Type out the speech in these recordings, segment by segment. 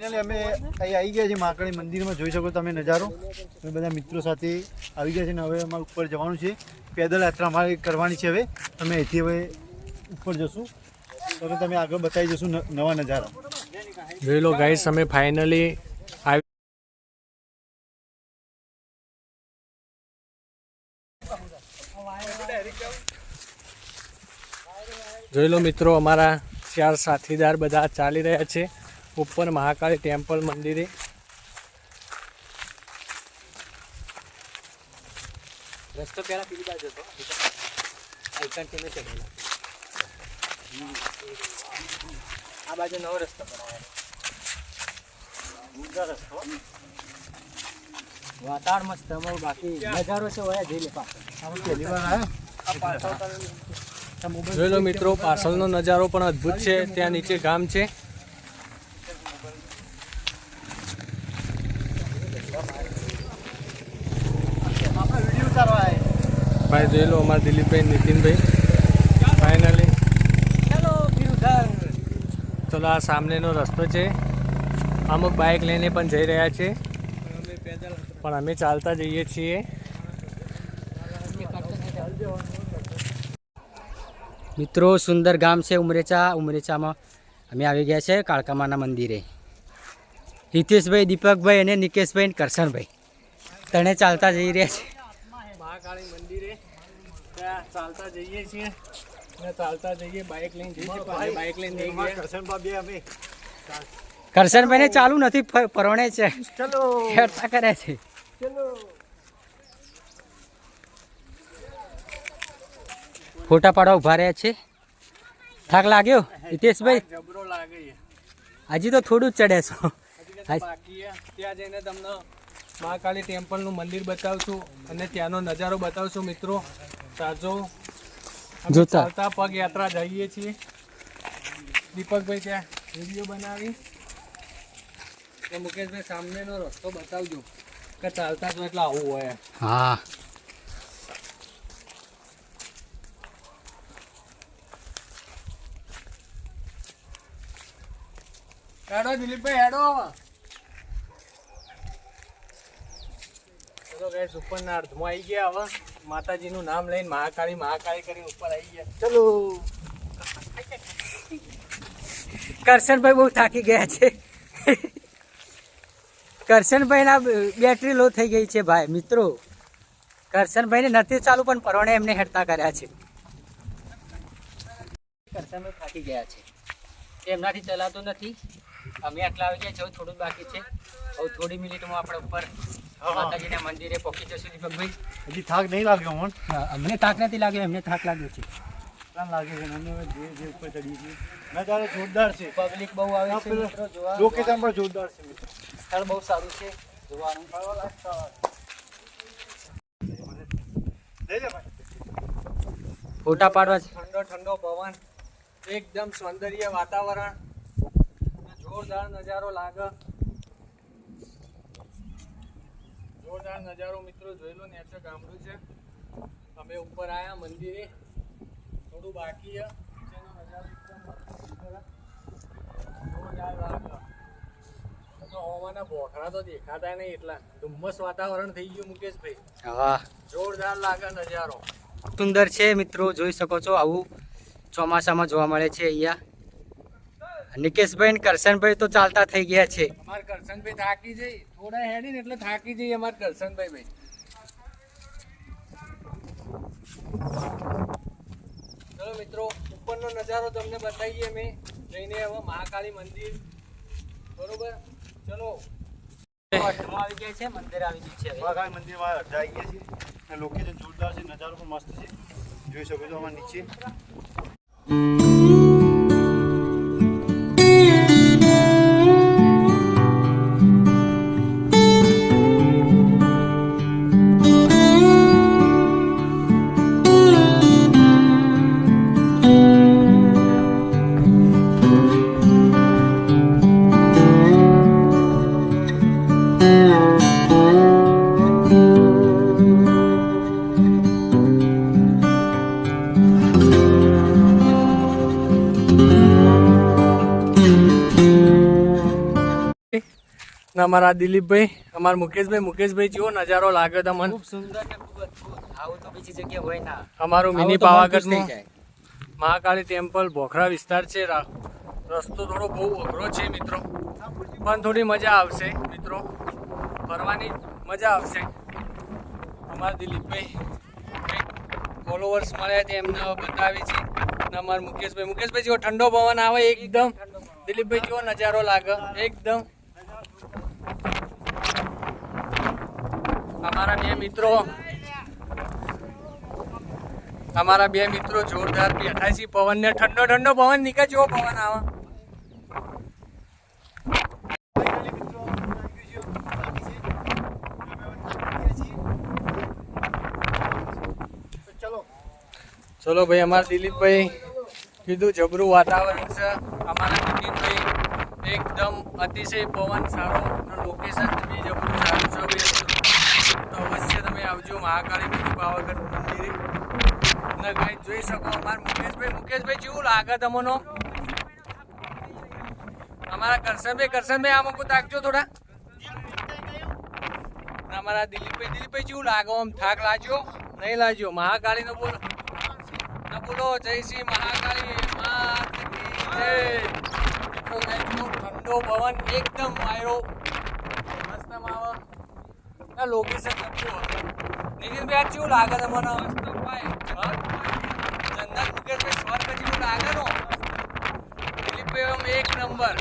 અમે અહીં આવી ગયા છીએ મહાકાળી મંદિરમાં. જોઈ શકો તમે નજારો. અમે બધા મિત્રો સાથે આવી ગયા છે ને હવે અમારે ઉપર જવાનું છે. પેદલ યાત્રા અમારે કરવાની છે હવે. અમે અહીંથી હવે ઉપર જશું. તો તમે આગળ બતાવી જશું નવા નજારા. જોઈ લો ગાઈસ અમે ફાઇનલી આવી જોઈ લો મિત્રો, અમારા ચાર સાથીદાર બધા ચાલી રહ્યા છે. ઉપર મહાકાળી ટેમ્પલ મંદિરે. રસ્તો પહેલાં પેલી બાજુ હતો. આઈકન કે ચડેલા આ બાજુ નવો રસ્તો બનાવ્યો. વાતાવરણ મસ્ત અમારું બાકી નજારો છે વયા જઈ લે પાછળ પહેલી વાર આવ્યા? જોઈ લો મિત્રો પાછળનો નજારો પણ અદ્ભુત છે ત્યાં નીચે ગામ છે આપણે વીડિયો ઉતારવા ભાઈ જોઈ લો અમારા દિલીપભાઈ નીતિનભાઈ. ફાઇનલી ચલો આ સામનેનો રસ્તો છે. અમુક બાઇક લઈને પણ જઈ રહ્યા છે. પણ અમે ચાલતા જઈએ છીએ. મિત્રો સુંદર ગામ છે ઉમરેચા. ઉમરેચામાં અમે આવી ગયા છે કાળકામાના મંદિરે. હિતેશભાઈ દીપકભાઈ અને નિકેશભાઈ કરશનભાઈ. તને ચાલતા જઈ રહ્યા છે. મહાકાળી મંદિરે. ચાલતા જઈએ છીએ. અને ચાલતા જઈએ બાઇક લઈને જઈએ બાઇક લઈને જઈ ગયા કરશનબા બે અમે. કરશનભાઈને ચાલુ નથી પરણે છે. ચલો. હેરતા કરે છે. ફોટા પાડવા ઊભા રહ્યા છે. થાક લાગ્યો હિતેશભાઈ? જબરો લાગે હજી તો થોડું જ ચડે છો. ત્યાં જઈને તમને મહાકાળી ટેમ્પલનું મંદિર બતાવશું અને ત્યાંનો નજારો બતાવશું મિત્રો. તાજો જોતા. ચાલતા પગ યાત્રા જઈએ છીએ. દીપકભાઈ ત્યાં વીડિયો બનાવી. તો મુકેશભાઈ સામેનો રસ્તો બતાવજો. કે ચાલતા તો એટલે આવું હોય. હા. હેડો દિલીપભાઈ હેડો. તો ગાઈસ ઉપરના અર્ધમાં આવી ગયા હવે. માતાજીનું નામ લઈને મહાકાળી મહાકાળી કરી ઉપર આવી ગયા. ચલો. કરશનભાઈ બહુ થાકી ગયા છે. કરશનભાઈના બેટરી લો થઈ ગઈ છે ભાઈ મિત્રો. કરશનભાઈને નથી ચાલુ પણ પરવણે એમને હેરતા કર્યા છે. કરશનભાઈ થાકી ગયા છે. એમનાથી ચલાતું નથી. અમે આટલા આવી ગયા છે થોડું બાકી છે. હવે થોડી મિનિટમાં આપણે ઉપર માતાજીના મંદિરે પહોંચી જશું દીપકભાઈ. હજી થાક નહીં લાગ્યો મન અમને થાક નથી લાગ્યો એમને થાક લાગ્યો છે. લાગે છે? જે જે ઉપર જોરદાર છે. પબ્લિક બહુ આવે છે મિત્રો જોવા. લોકેશન પણ જોરદાર છે મિત્રો. સ્થળ બહુ સારું છે જોવાનું. લઈ લે ભાઈ. ફોટા પાડવા છે. ઠંડો ઠંડો પવન. એકદમ સૌંદર્ય વાતાવરણ. જોરદાર નજારો લાગે. જોરદાર નજારો મિત્રો જોઈ લો નેચર ગામડું છે. અમે ઉપર આયા મંદિરે. થોડું બાકી છે. નીચેનો નજારો એકદમ જોરદાર લાગે. તો બોખરા તો દેખાતા નહીં એટલા. ધુમ્મસ વાતાવરણ થઈ ગયું મુકેશભાઈ. હા. જોરદાર લાગે નજારો. સુંદર છે મિત્રો જોઈ શકો છો આવું ચોમાસામાં જોવા મળે છે અહીંયા. નિકેશભાઈ ને કરશનભાઈ તો ચાલતા થઈ ગયા છે. અમાર કરશનભાઈ થાકી જઈ. થોડા હેડી ને એટલે થાકી જઈ અમાર કરશનભાઈ ભાઈ. ચલો મિત્રો ઉપરનો નજારો તમને બતાવીએ અમે. જઈને હવે મહાકાળી મંદિર. બરોબર? ચલો. આવી ગયા છે મંદિર આવી ગયું છે. મહાકાળી મંદિરમાં અડધા આવી ગયા છે અને લોકેશન જોરદાર છે નજારો પણ મસ્ત છે. જોઈ શકો છો આમાં નીચે. ને અમારા દિલીપભાઈ અમારા મુકેશભાઈ. મુકેશભાઈ જેવો નજારો લાગ્યો તમને. ખૂબ સુંદર ને ખૂબ અદ્ભુત આવું તો બીજી જગ્યાએ હોય ના. અમારું મિની પાવાગઢ નહીં પાવાગઢનું. મહાકાળી ટેમ્પલ ભોખરા વિસ્તાર છે. રસ્તો થોડો બહુ અઘરો છે મિત્રો. પણ થોડી મજા આવશે મિત્રો. ફરવાની મજા આવશે. અમારા દિલીપભાઈ ફોલોવર્સ મળ્યા છે એમને બતાવી છે. અને અમારા મુકેશભાઈ મુકેશભાઈ જેવો ઠંડો પવન આવે એકદમ. દિલીપભાઈ જેવો નજારો લાગે એકદમ. અમારા બે મિત્રો, અમારા બે મિત્રો જોરદાર બેઠા છે પવન ને ઠંડો ઠંડો પવન નીકળે જેવો પવન આવે. ચલો ભાઈ, અમારા દિલીપભાઈ કીધું જબરું વાતાવરણ છે. અમારા નીતિનભાઈ એકદમ અતિશય પવન સારો લોકેશન બી જબરું સારું છે તો અવશ્ય તમે આવજો મહાકાળી બીજું પાવાગઢ મંદિરે. ને ગાઈ જોઈ શકો અમારા મુકેશભાઈ. મુકેશભાઈ જેવું લાગે તમોનો? અમારા કરશનભાઈ કરશનભાઈ આ મૂકું તાકજો થોડા. અમારા દિલીપભાઈ દિલીપભાઈ જેવું લાગો આમ? થાક લાગ્યો? નહીં લાગ્યો? મહાકાળીનો બોલો. બોલો, જય શ્રી મહાકાળી. જય. ઠંડો પવન એકદમ વાયરો ના લોકેશન નીતિનભાઈ, આ કેવું લાગે તમને? ચંદન મુકેશભાઈ સ્વર્ગ જેવું લાગે નો દિલીપભાઈ, આમ એક નંબર.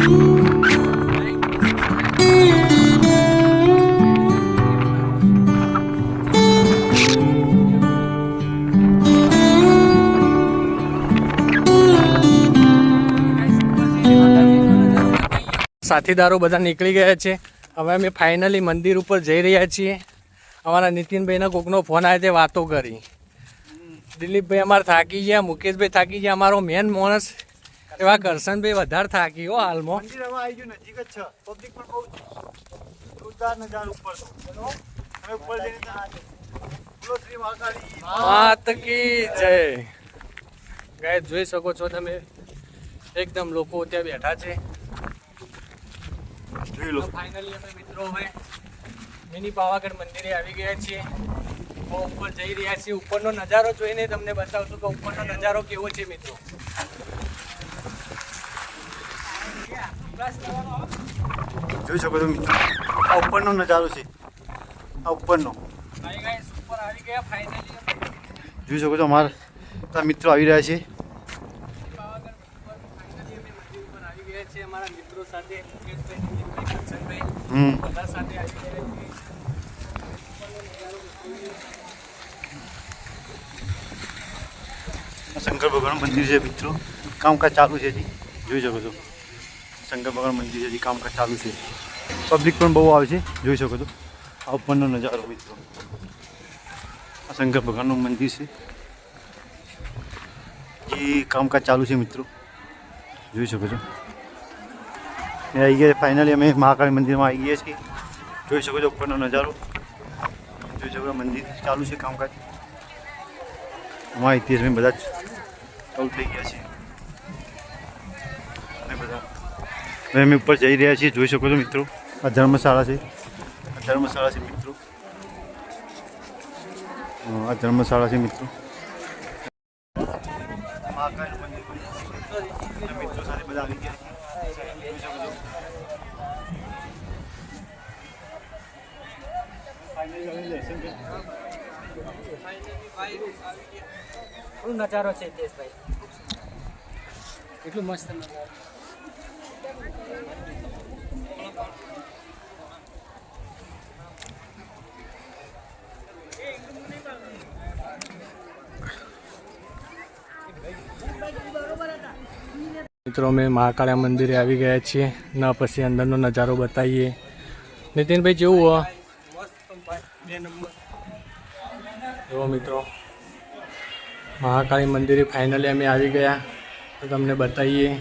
બીજું સાથીદારો બધા નીકળી ગયા છે. હવે અમે ફાઇનલી મંદિર ઉપર જઈ રહ્યા છીએ. અમારા નીતિનભાઈના કોકનો ફોન આવે તે વાતો કરી. દિલીપભાઈ અમારે થાકી ગયા મુકેશભાઈ થાકી ગયા અમારો મેન માણસ. એવા કરશનભાઈ વધારે થાકી હો હાલમાં. માત કી જય. ગાય જોઈ શકો છો તમે. એકદમ લોકો ત્યાં બેઠા છે. જોઈ લો. ફાઇનલી અમે મિત્રો હવે મિની પાવાગઢ મંદિરે આવી ગયા છીએ. ઉપર જઈ રહ્યા છીએ. ઉપરનો નજારો જોઈને તમને બતાવશું કે ઉપરનો નજારો કેવો છે મિત્રો. જોઈ શકો છો મિત્રો. આ ઉપરનો નજારો છે. આ ઉપરનો. ઉપર આવી ગયા ફાઇનલી જોઈ શકો છો અમારા મિત્રો આવી રહ્યા છે પાવાગઢ ઉપર ફાઇનલી અમે મંદિર ઉપર આવી ગયા છીએ અમારા મિત્રો સાથે મુકેશભાઈ હમ. બધા સાથે આવી આ શંકર ભગવાનનું મંદિર છે મિત્રો. કામકાજ ચાલુ છે હજી. જોઈ શકો છો. શંકર ભગવાન મંદિર છે હજી કામકાજ ચાલુ છે. પબ્લિક પણ બહુ આવે છે. જોઈ શકો છો. આ ઉપરનો નજારો મિત્રો. આ શંકર ભગવાનનું મંદિર છે. જે કામકાજ ચાલુ છે મિત્રો. જોઈ શકો છો. આવી ગયા ફાઇનલી અમે મહાકાળી મંદિરમાં આવી ગયા છીએ. જોઈ શકો છો ઉપરનો નજારો. જોઈ શકો મંદિર ચાલુ છે કામકાજ. અમારા ઇતિહાસમાં બધા જ થઈ ગયા છે. અને બધા. અમે ઉપર જઈ રહ્યા છીએ. જોઈ શકો છો મિત્રો. આ ધર્મશાળા છે. આ ધર્મશાળા છે મિત્રો. આ ધર્મશાળા છે મિત્રો. મિત્રો સાથે બધા આવી ગયા. નજારો છે દેશભાઈ કેટલું મસ્ત નજારો. મિત્રો, અમે મહાકાળા મંદિરે આવી ગયા છીએ. ના પછી અંદરનો નજારો બતાવીએ. નીતિનભાઈ જેવું હો? જુઓ મિત્રો, મહાકાળી મંદિરે ફાઇનલી અમે આવી ગયા. તો તમને બતાવીએ.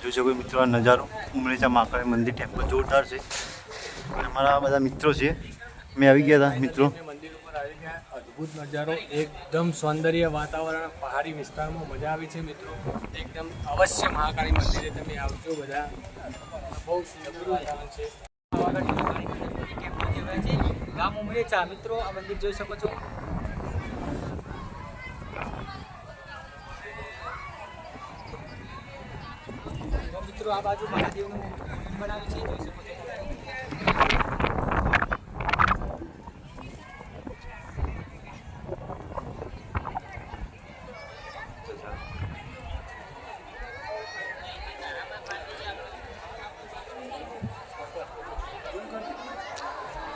જોઈ શકો મિત્રો નજારો ઉમરેચા મહાકાળી મંદિર ટેમ્પલ જોરદાર છે. અને મારા બધા મિત્રો છે. મેં આવી ગયા હતા મિત્રો. મંદિર ઉપર આવી ગયા અદ્ભુત નજારો, એકદમ સૌંદર્ય વાતાવરણ પહાડી વિસ્તારમાં મજા આવી છે, મિત્રો. એકદમ અવશ્ય મહાકાળી મંદિરે તમે આવજો બધા. બહુ સુંદર વાતાવરણ છે. ગામ ઉમરેચા, મિત્રો, આ મંદિર જોઈ શકો છો. મિત્રો, આ બાજુ મહાદેવનું બનાવ્યું છે, જોઈ શકો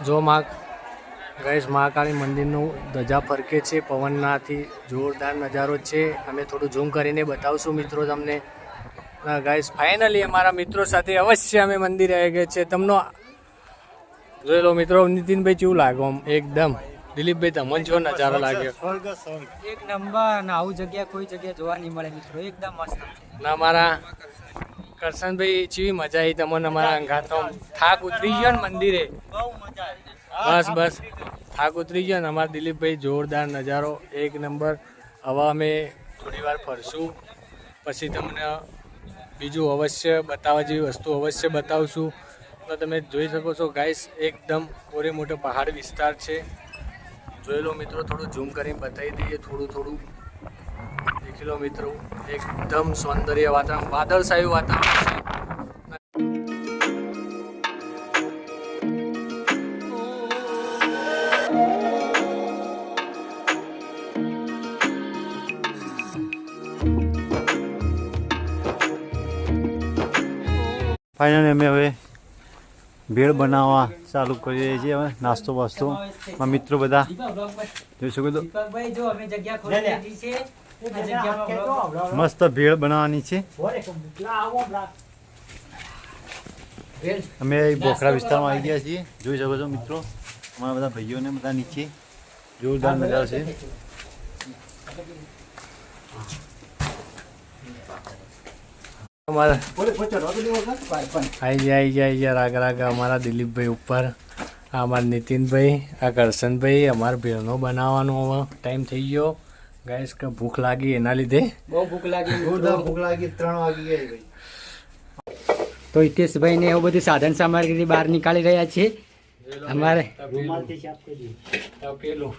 જો માં ગણેશ મહાકાળી મંદિરનું ધજા ફરકે છે, પવનનાથી જોરદાર નજારો છે. અમે થોડું ઝૂમ કરીને બતાવશું મિત્રો તમને. ગાઈસ ફાઇનલી અમારા મિત્રો સાથે અવશ્ય અમે મંદિરે આવી ગયા છે તમને જોઈ લો મિત્રો નીતિનભાઈ કેવું લાગો આમ? એકદમ. દિલીપભાઈ તમને જો નજારો લાગ્યો. એક નંબર અને આવું જગ્યા કોઈ જગ્યા જોવા નહીં મળે મિત્રો. એકદમ મસ્ત. ના અમારા કરશનભાઈ ચેવી મજા આવી તમને અમારા અંગાતો. થાક ઉતરી ગયો ને મંદિરે. બહુ મજા આવી બસ બસ. થાક ઉતરી ગયો ને અમારા દિલીપભાઈ જોરદાર નજારો. એક નંબર. હવે અમે થોડી વાર ફરશું. પછી તમને બીજું અવશ્ય બતાવવા જેવી વસ્તુ અવશ્ય બતાવશું. તો તમે જોઈ શકો છો ગાઈસ એકદમ કોરે મોટો પહાડ વિસ્તાર છે. જોઈ લો મિત્રો, થોડું ઝૂમ કરીને બતાવી દઈએ, થોડું થોડું. દેખી લો મિત્રો, એકદમ સૌંદર્ય વાતાવરણ, વાદળછાયું વાતાવરણ છે. ફાઇનલી અમે હવે ભેળ બનાવવા ચાલુ કરીએ છીએ. હવે નાસ્તો વાસ્તો મિત્રો બધા. જોઈ શકો તો દીપકભાઈ જો અમે જગ્યા ખોલી દીધી છે. આ જગ્યામાં vlog મસ્ત ભેળ બનાવવાની છે. અમે બોખરા વિસ્તારમાં આવી ગયા છીએ. જોઈ શકો છો મિત્રો. અમારા બધા ભાઈઓને બધા નીચે જોરદાર નજારો છે. અમારા. આઈ ગયા આઈ ગયા રાગ રાગ અમારા દિલીપભાઈ ઉપર. આ અમારા નીતિનભાઈ આ કરશનભાઈ અમારા ભેળનો બનાવવાનો ટાઈમ થઈ ગયો. ગાઈસ કે ભૂખ લાગી એના લીધે. બહુ ભૂખ લાગી. ભૂખ લાગી ત્રણ વાગી ગયા ભાઈ. તો હિતેશભાઈ ને એવું બધું સાધન સામગ્રી બહાર નીકાળી રહ્યા છે અમારે પેલું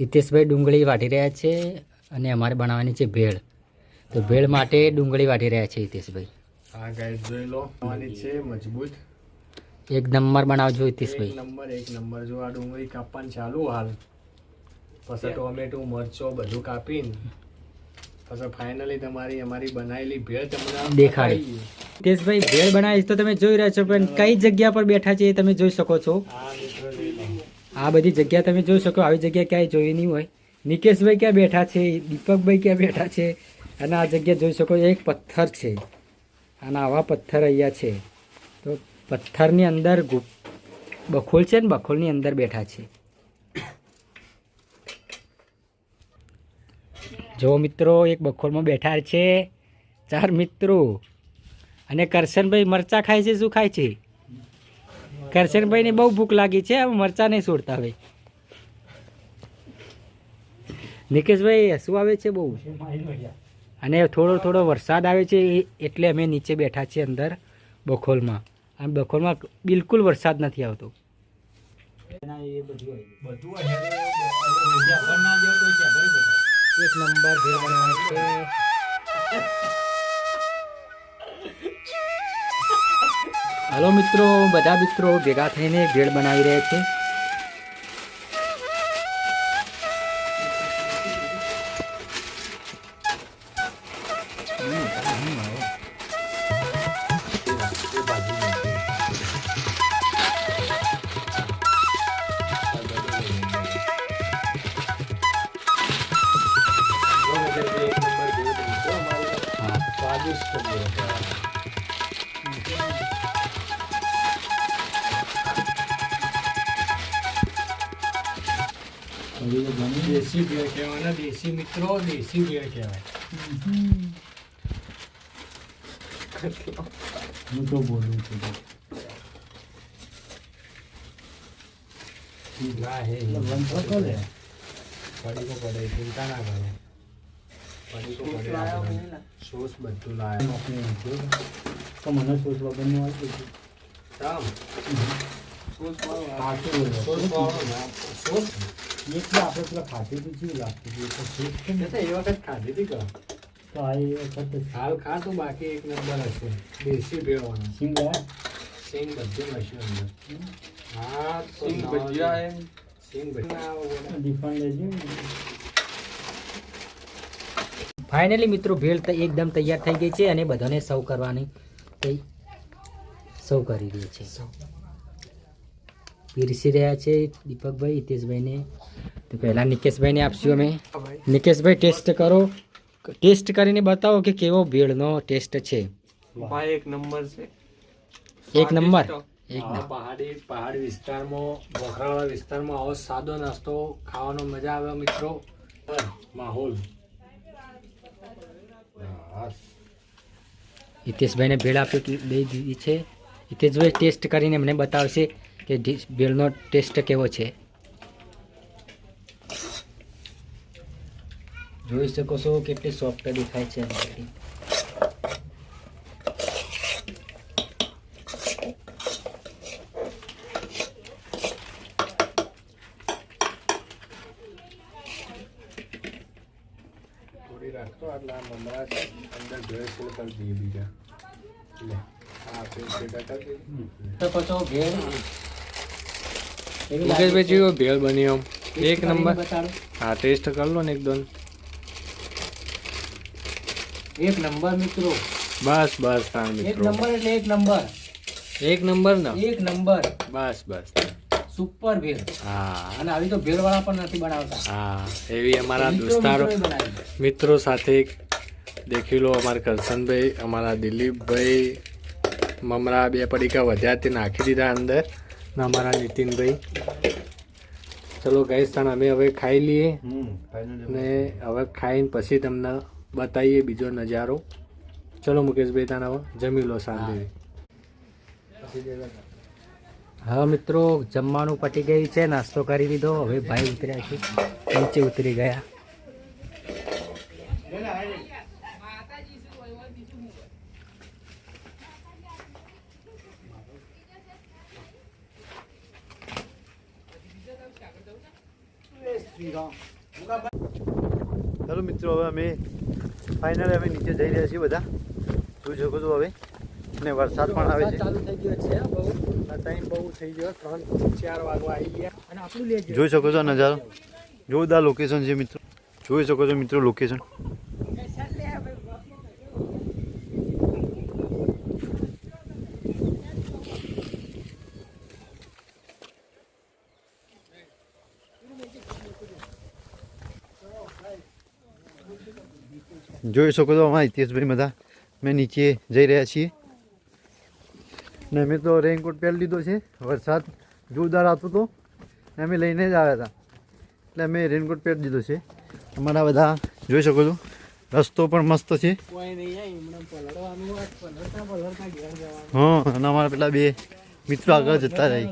હિતેશભાઈ ડુંગળી વાટી રહ્યા છે અને અમારે બનાવવાની છે ભેળ. તો ભેળ માટે ડુંગળી વાટી રહ્યા છે હિતેશભાઈ. હા ગાઈસ જોઈ લો. આવવાની છે મજબૂત. એક નંબર બનાવજો હિતેશભાઈ. નંબર એક નંબર. જો આ ડુંગળી કાપવાનું ચાલુ હાલ. પછી ટોમેટો મરચો બધું કાપીને પછી ફાઇનલી તમારી અમારી બનાવેલી ભેળ તમને દેખાડી. તેજભાઈ ભેળ બનાવીશ તો તમે જોઈ રહ્યા છો પણ કઈ જગ્યા પર બેઠા છે એ તમે જોઈ શકો છો? આ બધી જગ્યા તમે જોઈ શકો આવી જગ્યા ક્યાંય જોઈ નહીં હોય. નિકેશભાઈ ક્યાં બેઠા છે? દીપકભાઈ ક્યાં બેઠા છે? અને આ જગ્યા જોઈ શકો એક પથ્થર છે. અને આવા પથ્થર અહીંયા છે. તો પથ્થરની અંદર બખોલ છે ને બખોલની અંદર બેઠા છે. જો મિત્રો, એક બખોલમાં બેઠા છે ચાર મિત્રો. અને કરશનભાઈ મરચા ખાય છે, શું ખાય છે? કરશનભાઈને બહુ ભૂખ લાગી છે મરચા નહીં છોડતા ભાઈ નિકેશભાઈ શું આવે છે બહુ? અને થોડો થોડો વરસાદ આવે છે એટલે અમે નીચે બેઠા છીએ અંદર બખોલમાં. અને બખોલમાં બિલકુલ વરસાદ નથી આવતો. એક નંબર ભેળ બનાવે છે હાલો મિત્રો બધા મિત્રો ભેગા થઈને ભેળ બનાવી રહ્યા છે હજી તો ઘણી દેશી ભેળ કહેવાય ને દેશી મિત્રો દેશી ભેળ કહેવાય હું તો બોલું છું ના હે પડે ચિંતા ના કરો. સોસ બધું લાયા તો મને સોચ વગરનું આવતું હતું. રામ ખાતું હોય. સોસ વાળો ના સોસ એટલે આપણે પેલા ખાતું હતું કેવું લાગતું હતું? એ તો સોચ છે ને. એ તો એ વખત ખાધી હતી કે તો આ એ વખત જ હાલ ખા તો બાકી એક નંબર હશે દેશી ભેળવાનો સિંગ ગયા? સિંગ બધું હશે અંદર હા તો સિંગ ના- ભજીયા હે. સિંગ ભજીયા બોલે. ડિફાઈન લેજો ફાઇનલી મિત્રો ભેળ તો એકદમ તૈયાર થઈ ગઈ છે અને બધાને સૌ કરવાની સૌ સર્વ કરી રહી છે. પીરસી રહ્યા છે દીપકભાઈ હિતેશભાઈને. તો પહેલાં નિકેશભાઈને આપશું અમે. નિકેશભાઈ ટેસ્ટ કરો. ટેસ્ટ કરીને બતાવો કે કેવો ભેળનો ટેસ્ટ છે. એક નંબર છે. એક નંબર? પહાડી પહાડી વિસ્તારમાં વખરાવાળા વિસ્તારમાં આવો સાદો નાસ્તો ખાવાનો મજા આવે મિત્રો. માહોલ. હિતેશભાઈને ભેળ આપી દઈ દીધી છે હિતેશભાઈ ટેસ્ટ કરીને મને બતાવશે કે ભેળનો ટેસ્ટ કેવો છે જોઈ શકો છો કેટલી સોફ્ટ દેખાય છે અંદરથી. થોડી રાખતો એટલે આ મમરા છે અંદર ભેળ ફૂલ કરી દઈએ બીજા લે આ આપણે ભેગા કરી દઈએ તો પછી ભેળ કેવી લાગે મુકેશભાઈ? જેવો ભેળ બની આમ. એક નંબર. હા ટેસ્ટ કર લો ને એકદમ. એક નંબર મિત્રો. બસ બસ તાર એક નંબર એટલે એક નંબર. એક નંબર ના? એક નંબર. બસ બસ. સુપર ભેળ. હા. અને આવી તો ભેળવાળા પણ નથી બનાવતા. હા એવી અમારા દોસ્તારો. મિત્રો સાથે દેખી લો અમારા કરશનભાઈ અમારા દિલીપભાઈ મમરા બે પડીકા વધ્યા તે નાખી દીધા અંદર. ને અમારા નીતિનભાઈ. ચલો ગઈ સ્થાન અમે હવે ખાઈ લઈએ. અને ને હવે ખાઈને પછી તમને બતાવીએ બીજો નજારો. ચલો મુકેશભાઈ તાને હવે જમી લો શાંતિથી. હા મિત્રો જમવાનું પટી ગયું છે નાસ્તો કરી દીધો. હવે ભાઈ ઉતર્યા છે નીચે ઉતરી ગયા. ચાલો મિત્રો હવે અમે ફાઇનલી અમે નીચે જઈ રહ્યા છીએ બધા. જોઈ શકો છો હવે. અને વરસાદ પણ આવે છે. ચાલુ થઈ ગયો છે બહુ. ટાઈમ બહુ થઈ ગયો ત્રણ ચાર વાગવા આવી ગયા. અને આપણું લેજો. જોઈ શકો છો નજારો. જોરદાર લોકેશન છે મિત્રો. જોઈ શકો છો મિત્રો લોકેશન જોઈ શકો છો અમારા હિતેશભાઈ બધા. મેં નીચે જઈ રહ્યા છીએ. ને અમે તો રેનકોટ પહેરી લીધો છે. વરસાદ જોરદાર આવતો હતો. ને અમે લઈને જ આવ્યા હતા. એટલે અમે રેનકોટ પહેરી દીધો છે. અમારા બધા જોઈ શકો છો. રસ્તો પણ મસ્ત છે. હા અને અમારા પેલા બે મિત્રો આગળ જતા રહી.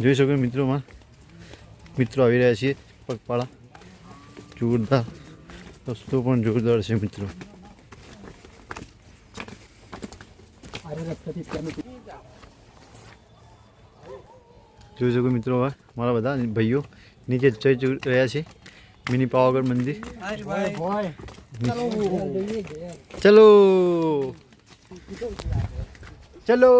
જોઈ શકો છો મિત્રોમાં. મિત્રો આવી રહ્યા છીએ પગપાળા. જોરદાર રસ્તો પણ જોરદાર છે મિત્રો. જોઈ શકો મિત્રો હવે મારા બધા ભાઈઓ નીચે જઈ રહ્યા છે. મિની પાવાગઢ મંદિર. ચલો. ચલો.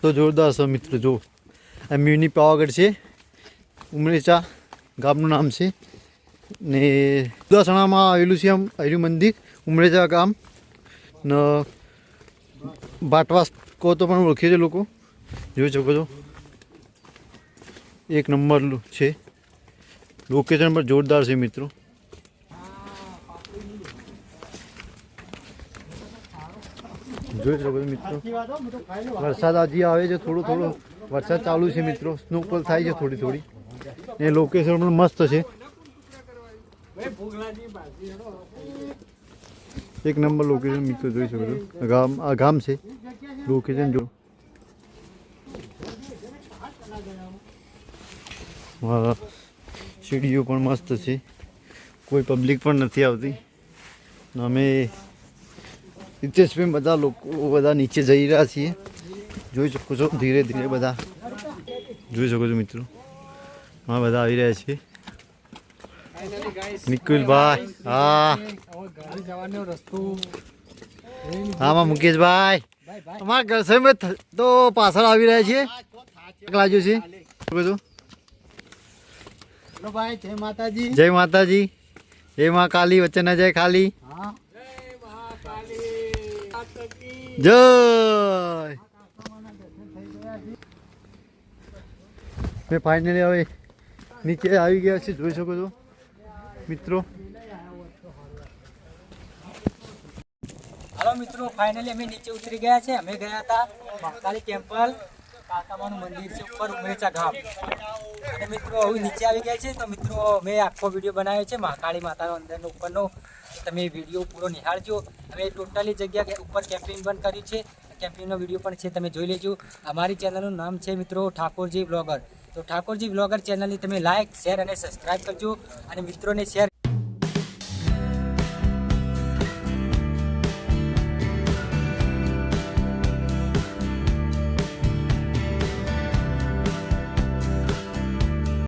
તો જોરદાર છે મિત્રો જો આ મિની પાવાગઢ છે. ઉમરેચા ગામનું નામ છે. ને ઉદાસણામાં આવેલું છે આમ આવેલું મંદિર, ઉમરેચા ગામ. ને બાટવાસ કહો તો પણ ઓળખે છે લોકો. જોઈ શકો છો. એક નંબર છે. લોકેશન પર જોરદાર છે મિત્રો. જોઈ શકો છો મિત્રો. વરસાદ હજી આવે છે થોડો થોડો. વરસાદ ચાલુ છે મિત્રો. સ્નોફોલ થાય છે થોડી થોડી. એ લોકેશન પણ મસ્ત છે. એક નંબર લોકેશન મિત્રો જોઈ શકો છો. ગામ, આ ગામ છે. લોકેશન જો. સીડીઓ પણ મસ્ત છે. કોઈ પબ્લિક પણ નથી આવતી. અમે હિતેશભાઈ બધા લોકો બધા નીચે જઈ રહ્યા છીએ. જોઈ શકો છો ધીરે ધીરે બધા. જોઈ શકો છો મિત્રો. હા બધા આવી રહ્યા છે. નિકુલભાઈ હા. હામાં મુકેશભાઈ. અમારા ઘર સામે તો પાછળ આવી રહ્યા છે. લાગ્યું છે. જય માતાજી. જય માતાજી. જય મા કાલી વચ્ચે ના જાય ખાલી જય. મેં ફાઇનલી હવે નીચે આવી ગયા છે જોઈ શકો છો. મિત્રો. હાલો મિત્રો ફાઇનલી અમે નીચે ઉતરી ગયા છે. અમે ગયા હતા મહાકાળી ટેમ્પલ કાકામાનું મંદિર છે ઉપર ઉમરેચા ગામ અને મિત્રો, હવે નીચે આવી ગયા છે તો મિત્રો મેં આખો વીડિયો બનાવ્યો છે મહાકાળી માતાનો અંદરનો, ઉપરનો. તમે વીડિયો પૂરો નિહાળજો. અમે ટોટલી જગ્યા ઉપર કેમ્પિંગ પણ કર્યું છે. કેમ્પિંગનો વીડિયો પણ છે, તમે જોઈ લેજો. અમારી ચેનલનું નામ છે મિત્રો ઠાકોરજી બ્લોગર તો ઠાકોરજી બ્લોગર ચેનલની તમે લાઇક શેર અને સબસ્ક્રાઈબ કરજો. અને મિત્રોને શેર